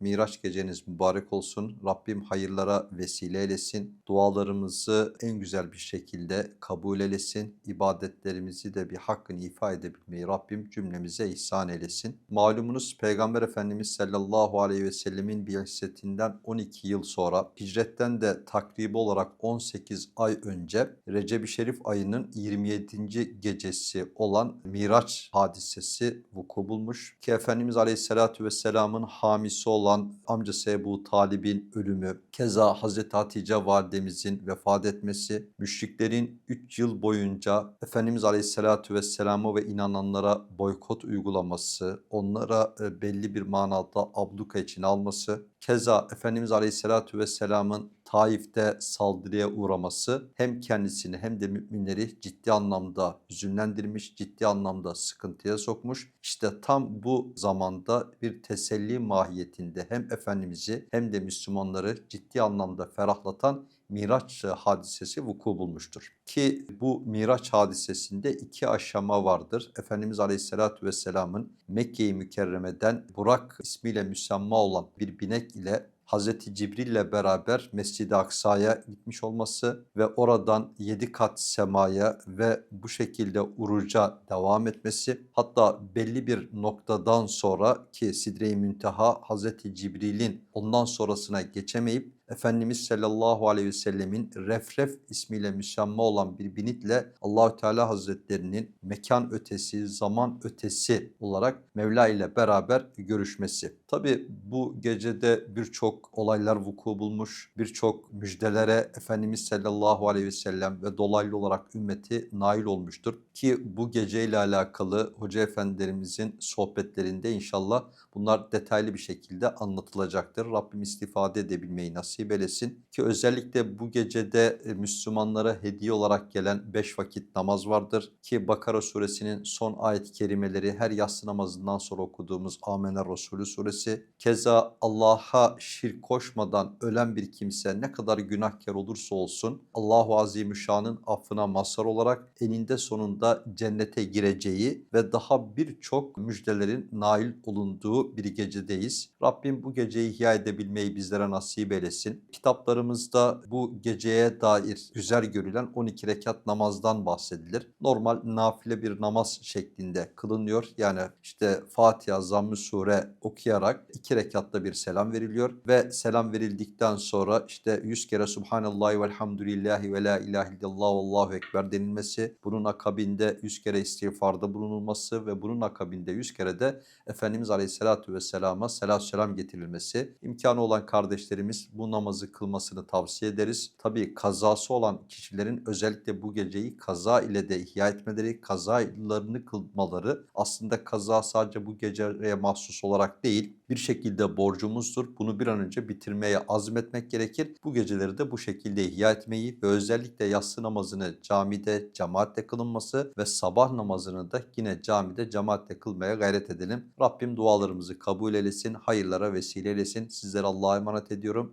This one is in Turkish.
Miraç geceniz mübarek olsun. Rabbim hayırlara vesile eylesin. Dualarımızı en güzel bir şekilde kabul eylesin. İbadetlerimizi de bir hakkını ifa edebilmeyi Rabbim cümlemize ihsan eylesin. Malumunuz Peygamber Efendimiz sallallahu aleyhi ve sellemin bi'setinden 12 yıl sonra hicretten de takribi olarak 18 ay önce Recep-i Şerif ayının 27. gecesi olan Miraç hadisesi vuku bulmuş. Ki Efendimiz Aleyhisselatü Vesselam'ın hamisi olan amcası Ebu Talib'in ölümü, keza Hazreti Hatice validemizin vefat etmesi, müşriklerin 3 yıl boyunca Efendimiz Aleyhisselatü Vesselam'a ve inananlara boykot uygulaması, onlara e, belli bir manada abluka için alması, keza Efendimiz Aleyhisselatü Vesselam'ın Taif'te saldırıya uğraması hem kendisini hem de müminleri ciddi anlamda hüzünlendirmiş, ciddi anlamda sıkıntıya sokmuş. İşte tam bu zamanda bir teselli mahiyetinde hem Efendimiz'i hem de Müslümanları ciddi anlamda ferahlatan Miraç hadisesi vuku bulmuştur. Ki bu Miraç hadisesinde iki aşama vardır. Efendimiz Aleyhisselatü Vesselam'ın Mekke-i Mükerreme'den Burak ismiyle müsemma olan bir binek ile Hazreti Cibril ile beraber Mescid-i Aksa'ya gitmiş olması ve oradan yedi kat semaya ve bu şekilde uruca devam etmesi hatta belli bir noktadan sonra ki Sidre-i Münteha Hazreti Cibril'in ondan sonrasına geçemeyip Efendimiz sallallahu aleyhi ve sellemin Refref ismiyle müsemma olan bir binitle Allahü Teala Hazretlerinin mekan ötesi, zaman ötesi olarak Mevla ile beraber görüşmesi. Tabi bu gecede birçok olaylar vuku bulmuş, birçok müjdelere Efendimiz sallallahu aleyhi ve sellem ve dolaylı olarak ümmeti nail olmuştur. Ki bu geceyle alakalı hoca efendilerimizin sohbetlerinde inşallah bunlar detaylı bir şekilde anlatılacaktır. Rabbim istifade edebilmeyi nasip eylesin. Ki özellikle bu gecede e, Müslümanlara hediye olarak gelen 5 vakit namaz vardır. Ki Bakara suresinin son ayet-i kerimeleri her yatsı namazından sonra okuduğumuz Amener Resulü suresi. Keza Allah'a şirk koşmadan ölen bir kimse ne kadar günahkar olursa olsun Allahu Azimüşşan'ın affına mazhar olarak eninde sonunda cennete gireceği ve daha birçok müjdelerin nail olunduğu bir gecedeyiz. Rabbim bu geceyi ihya edebilmeyi bizlere nasip eylesin. Kitaplarımızda bu geceye dair güzel görülen 12 rekat namazdan bahsedilir. Normal nafile bir namaz şeklinde kılınıyor. Yani işte Fatiha, Zamm-ı Sure okuyarak iki rekatta bir selam veriliyor ve selam verildikten sonra işte 100 kere Subhanallahi velhamdülillahi ve la ilahe illallah Allahu ekber denilmesi, bunun akabinde 100 kere istiğfarda bulunulması ve bunun akabinde 100 kere de Efendimiz Aleyhisselatü Vesselam'a selatü selam getirilmesi. İmkanı olan kardeşlerimiz bu namazı kılmasını tavsiye ederiz. Tabi kazası olan kişilerin özellikle bu geceyi kaza ile de ihya etmeleri, kazalarını kılmaları aslında kaza sadece bu geceye mahsus olarak değil bir şekilde borcumuzdur. Bunu bir an önce bitirmeye azmetmek gerekir. Bu geceleri de bu şekilde ihya etmeyi ve özellikle yatsı namazını camide, cemaatle kılınması ve sabah namazını da yine camide, cemaatle kılmaya gayret edelim. Rabbim dualarımızı kabul eylesin, hayırlara vesile eylesin. Sizlere Allah'a emanet ediyorum.